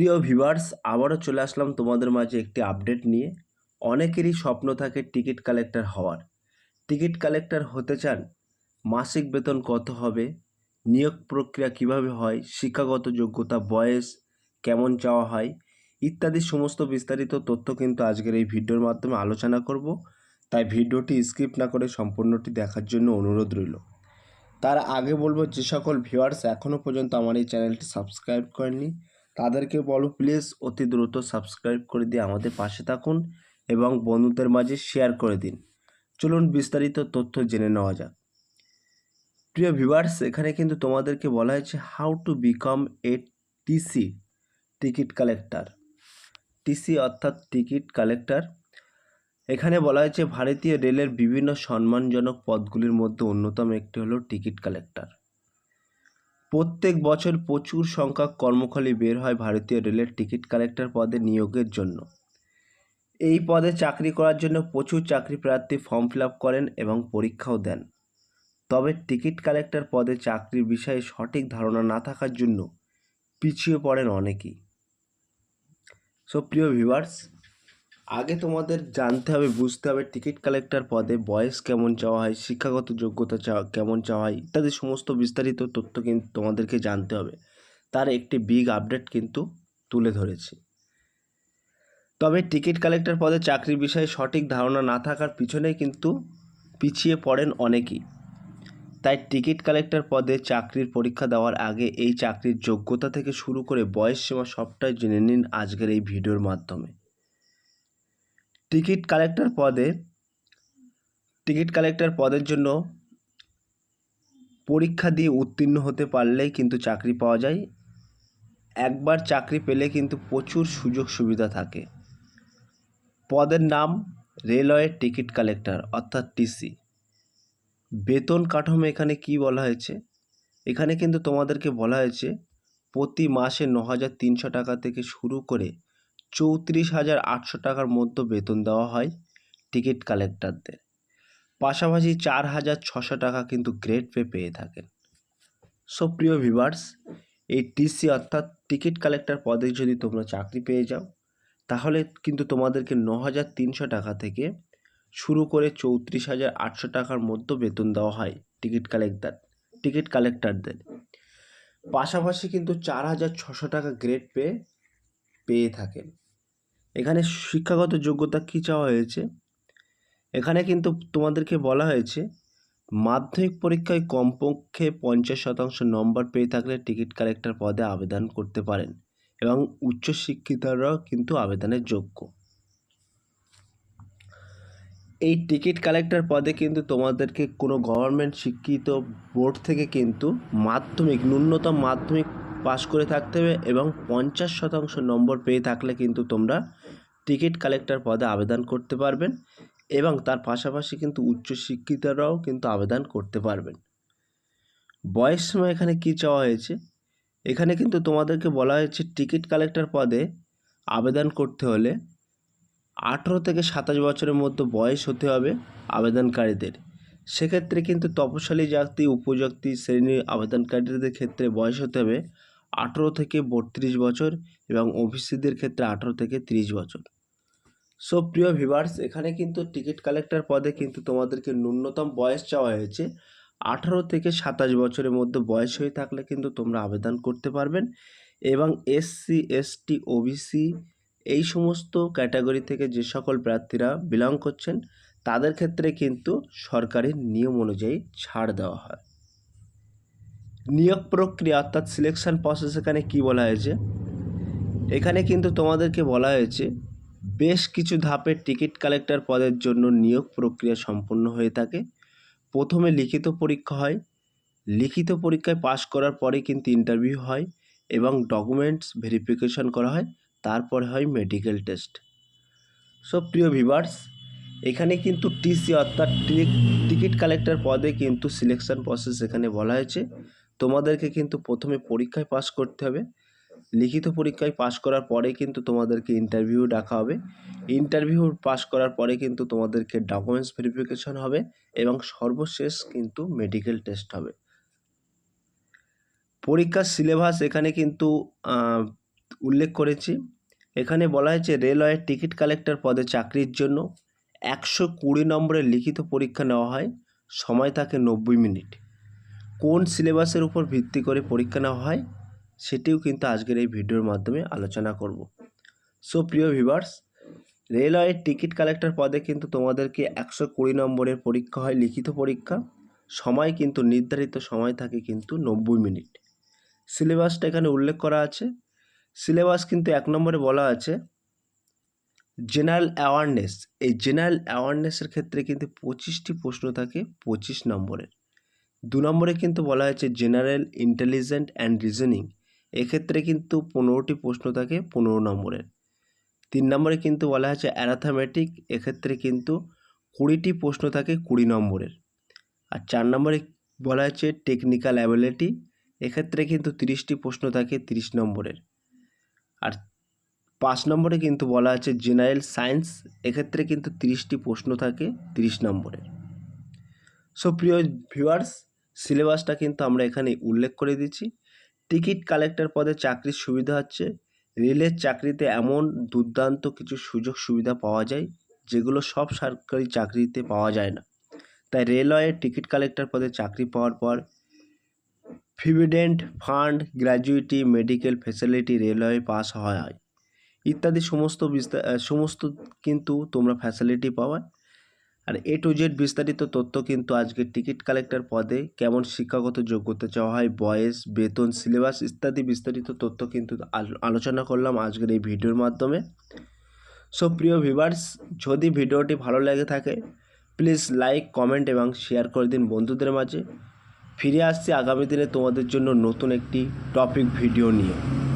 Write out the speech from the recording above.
প্রিয় ভিউয়ার্স, আবারও চলে আসলাম তোমাদের মাঝে একটি আপডেট নিয়ে। অনেকেরই স্বপ্ন থাকে টিকিট কালেক্টর হওয়ার। টিকিট কালেক্টর হতে চান, মাসিক বেতন কত হবে, নিয়োগ প্রক্রিয়া কীভাবে হয়, শিক্ষাগত যোগ্যতা, বয়স, কেমন চাওয়া হয়, ইত্যাদি সমস্ত বিস্তারিত তথ্য কিন্তু আজকের এই ভিডিওর মাধ্যমে আলোচনা করব। তাই ভিডিওটি স্কিপ না করে সম্পূর্ণটি দেখার জন্য অনুরোধ রইল। তার আগে বলব, যে সকল ভিউয়ার্স এখনও পর্যন্ত আমার এই চ্যানেলটি সাবস্ক্রাইব করেননি তাদেরকে বলো প্লিজ অতি দ্রুত সাবস্ক্রাইব করে দিয়ে আমাদের পাশে থাকুন এবং বন্ধুদের মাঝে শেয়ার করে দিন। চলুন বিস্তারিত তথ্য জেনে নেওয়া যাক। প্রিয় ভিউয়ার্স এখানে কিন্তু তোমাদেরকে বলা হয়েছে how to become a TC ticket collector TC অর্থাৎ টিকিট কালেক্টর এখানে বলা হয়েছে ভারতীয় রেলের বিভিন্ন সম্মানজনক পদগুলির মধ্যে অন্যতম একটি হলো টিকিট কালেক্টর প্রত্যেক বছর প্রচুর সংখ্যক কর্মখালী বের হয় ভারতীয় রেলের টিকিট কালেক্টর পদে নিয়োগের জন্য। এই পদে চাকরি করার জন্য প্রচুর চাকরি প্রার্থী ফর্ম ফিল করেন এবং পরীক্ষাও দেন। তবে টিকিট কালেক্টর পদে চাকরির বিষয়ে সঠিক ধারণা না থাকার জন্য পিছিয়ে পড়েন অনেকেই। সো প্রিয় ভিউয়ার্স আগে তোমাদের জানতে হবে, বুঝতে হবে টিকিট কালেক্টর পদে বয়স কেমন চাওয়া হয়, শিক্ষাগত যোগ্যতা চাওয়া কেমন চাওয়া হয়, ইত্যাদি সমস্ত বিস্তারিত তথ্য কিন্তু তোমাদেরকে জানতে হবে। তার একটি বিগ আপডেট কিন্তু তুলে ধরেছি। তবে টিকিট কালেক্টর পদে চাকরির বিষয়ে সঠিক ধারণা না থাকার পিছনেই কিন্তু পিছিয়ে পড়েন অনেকেই। তাই টিকিট কালেক্টর পদে চাকরির পরীক্ষা দেওয়ার আগে এই চাকরির যোগ্যতা থেকে শুরু করে বয়স সীমা সবটাই জেনে নিন আজকের এই ভিডিওর মাধ্যমে। টিকিট কালেক্টর পদে, টিকিট কালেক্টর পদের জন্য পরীক্ষা দিয়ে উত্তীর্ণ হতে পারলেই কিন্তু চাকরি পাওয়া যায়। একবার চাকরি পেলে কিন্তু প্রচুর সুযোগ সুবিধা থাকে। পদের নাম রেলওয়ে টিকিট কালেক্টর, অর্থাৎ টিসি। বেতন কাঠামো এখানে কি বলা হয়েছে? এখানে কিন্তু তোমাদেরকে বলা হয়েছে, প্রতি মাসে ন হাজার তিনশো টাকা থেকে শুরু করে চৌত্রিশ হাজার আটশো টাকার মধ্যে বেতন দেওয়া হয় টিকিট কালেক্টরদের। পাশাপাশি চার হাজার ছশো টাকা কিন্তু গ্রেড পে পেয়ে থাকেন। সো, প্রিয় ভিভার্স এই টিসি অর্থাৎ টিকিট কালেক্টর পদে যদি তোমরা চাকরি পেয়ে যাও, তাহলে কিন্তু তোমাদেরকে ন হাজার তিনশো টাকা থেকে শুরু করে চৌত্রিশ হাজার আটশো টাকার মধ্যে বেতন দেওয়া হয় টিকিট কালেক্টর, টিকিট কালেক্টরদের। পাশাপাশি কিন্তু চার হাজার ছশো টাকা গ্রেড পে পেয়ে থাকেন। এখানে শিক্ষাগত যোগ্যতা কী চাওয়া হয়েছে? এখানে কিন্তু তোমাদেরকে বলা হয়েছে, মাধ্যমিক পরীক্ষায় কমপক্ষে পঞ্চাশ শতাংশ নম্বর পেয়ে থাকলে টিকিট কালেক্টর পদে আবেদন করতে পারেন এবং উচ্চশিক্ষিতরাও কিন্তু আবেদনের যোগ্য। এই টিকিট কালেক্টর পদে কিন্তু তোমাদেরকে কোনো গভর্নমেন্ট শিক্ষিত বোর্ড থেকে কিন্তু মাধ্যমিক, ন্যূনতম মাধ্যমিক পাশ করে থাকতে হবে এবং পঞ্চাশ শতাংশ নম্বর পেয়ে থাকলে কিন্তু তোমরা টিকিট কালেক্টর পদে আবেদন করতে পারবেন এবং তার পাশাপাশি কিন্তু উচ্চশিক্ষিতরাও কিন্তু আবেদন করতে পারবেন। বয়স সময় এখানে কী চাওয়া হয়েছে? এখানে কিন্তু তোমাদেরকে বলা হয়েছে টিকিট কালেক্টর পদে আবেদন করতে হলে আঠেরো থেকে সাতাশ বছরের মধ্যে বয়স হতে হবে আবেদনকারীদের। সেক্ষেত্রে কিন্তু তপশালী জাতি, উপজাতি শ্রেণির আবেদনকারীদের ক্ষেত্রে বয়স হতে হবে আঠেরো থেকে বত্রিশ বছর এবং ওবিসিদের ক্ষেত্রে আঠেরো থেকে তিরিশ বছর। সো প্রিয় ভিভার্স এখানে কিন্তু টিকিট কালেক্টর পদে কিন্তু তোমাদেরকে ন্যূনতম বয়স চাওয়া হয়েছে। আঠারো থেকে সাতাশ বছরের মধ্যে বয়স হয়ে থাকলে কিন্তু তোমরা আবেদন করতে পারবেন এবং এসসি এসটি ওবিসি এই সমস্ত ক্যাটাগরি থেকে যে সকল প্রার্থীরা বিলং করছেন, তাদের ক্ষেত্রে কিন্তু সরকারি নিয়ম অনুযায়ী ছাড় দেওয়া হয়। নিয়োগ প্রক্রিয়া অর্থাৎ সিলেকশন প্রসেস এখানে কী বলা হয়েছে? এখানে কিন্তু তোমাদেরকে বলা হয়েছে বেশ কিছু ধাপের টিকিট কালেক্টর পদের জন্য নিয়োগ প্রক্রিয়া সম্পন্ন হয়ে থাকে। প্রথমে লিখিত পরীক্ষা হয়। লিখিত পরীক্ষায় পাশ করার পরে কিন্তু ইন্টারভিউ হয় এবং ডকুমেন্টস ভেরিফিকেশন করা হয়। তারপরে হয় মেডিকেল টেস্ট। সো, প্রিয় ভিভার্স এখানে কিন্তু টিসি অর্থাৎ টিকিট কালেক্টর পদে কিন্তু সিলেকশন প্রসেস এখানে বলা হয়েছে। তোমাদেরকে কিন্তু প্রথমে পরীক্ষায় পাস করতে হবে। লিখিত পরীক্ষায় পাশ করার পরে কিন্তু তোমাদেরকে ইন্টারভিউ ডাকা হবে। ইন্টারভিউ পাশ করার পরে কিন্তু তোমাদেরকে ডকুমেন্টস ভেরিফিকেশন হবে এবং সর্বশেষ কিন্তু মেডিকেল টেস্ট হবে। পরীক্ষার সিলেবাস এখানে কিন্তু উল্লেখ করেছি। এখানে বলা হয়েছে রেলওয়ের টিকিট কালেক্টর পদে চাকরির জন্য একশো কুড়ি নম্বরের লিখিত পরীক্ষা নেওয়া হয়। সময় থাকে নব্বই মিনিট। কোন সিলেবাসের উপর ভিত্তি করে পরীক্ষা নেওয়া হয়? সেটিও কিন্তু আজকের এই ভিডিওর মাধ্যমে আলোচনা করব। সো প্রিয় ভিভার্স রেলওয়ের টিকিট কালেক্টর পদে কিন্তু তোমাদেরকে একশো কুড়ি নম্বরের পরীক্ষা হয়, লিখিত পরীক্ষা। সময় কিন্তু নির্ধারিত সময় থাকে কিন্তু নব্বই মিনিট। সিলেবাসটা এখানে উল্লেখ করা আছে। সিলেবাস কিন্তু এক নম্বরে বলা আছে জেনারেল অ্যাওয়ারনেস এই জেনারেল অ্যাওয়ারনেসের ক্ষেত্রে কিন্তু পঁচিশটি প্রশ্ন থাকে, পঁচিশ নম্বরের। দু নম্বরে কিন্তু বলা হয়েছে জেনারেল ইন্টেলিজেন্ট অ্যান্ড রিজনিং এক্ষেত্রে কিন্তু পনেরোটি প্রশ্ন থাকে, পনেরো নম্বরের। তিন নম্বরে কিন্তু বলা হয়েছে অ্যারাথামেটিক এক্ষেত্রে কিন্তু কুড়িটি প্রশ্ন থাকে কুড়ি নম্বরের। আর চার নম্বরে বলা হয়েছে টেকনিক্যাল অ্যাবিলিটি এক্ষেত্রে কিন্তু তিরিশটি প্রশ্ন থাকে তিরিশ নম্বরের। আর পাঁচ নম্বরে কিন্তু বলা আছে জেনারেল সায়েন্স এক্ষেত্রে কিন্তু তিরিশটি প্রশ্ন থাকে তিরিশ নম্বরের। সো প্রিয় ভিউয়ার্স সিলেবাসটা কিন্তু আমরা এখানে উল্লেখ করে দিচ্ছি টিকিট কালেক্টর পদে চাকরির সুবিধা হচ্ছে। রেলের চাকরিতে এমন দুর্দান্ত কিছু সুযোগ সুবিধা পাওয়া যায়, যেগুলো সব সরকারি চাকরিতে পাওয়া যায় না। তাই রেলওয়ে টিকিট কালেক্টর পদে চাকরি পাওয়ার পর provident fund gratuity medical facility railway pass হয়। ইত্যাদি সমস্ত বিস্তার সমস্ত কিন্তু তোমরা ফ্যাসিলিটি পাওয়া আর এ টু জেড বিস্তারিত তথ্য কিন্তু আজকে টিকিট কালেক্টর পদে কেমন শিক্ষাগত যোগ্যতা চাওয়া হয়, বয়স, বেতন, সিলেবাস ইত্যাদি বিস্তারিত তথ্য কিন্তু আল- আলোচনা করলাম আজকের এই ভিডিওর মাধ্যমে। সো প্রিয় ভিভার্স যদি ভিডিওটি ভালো লেগে থাকে প্লিজ লাইক কমেন্ট এবং শেয়ার করে দিন বন্ধুদের মাঝে। ফিরে আসছি আগামী দিনে তোমাদের জন্য নতুন একটি টপিক ভিডিও নিয়ে।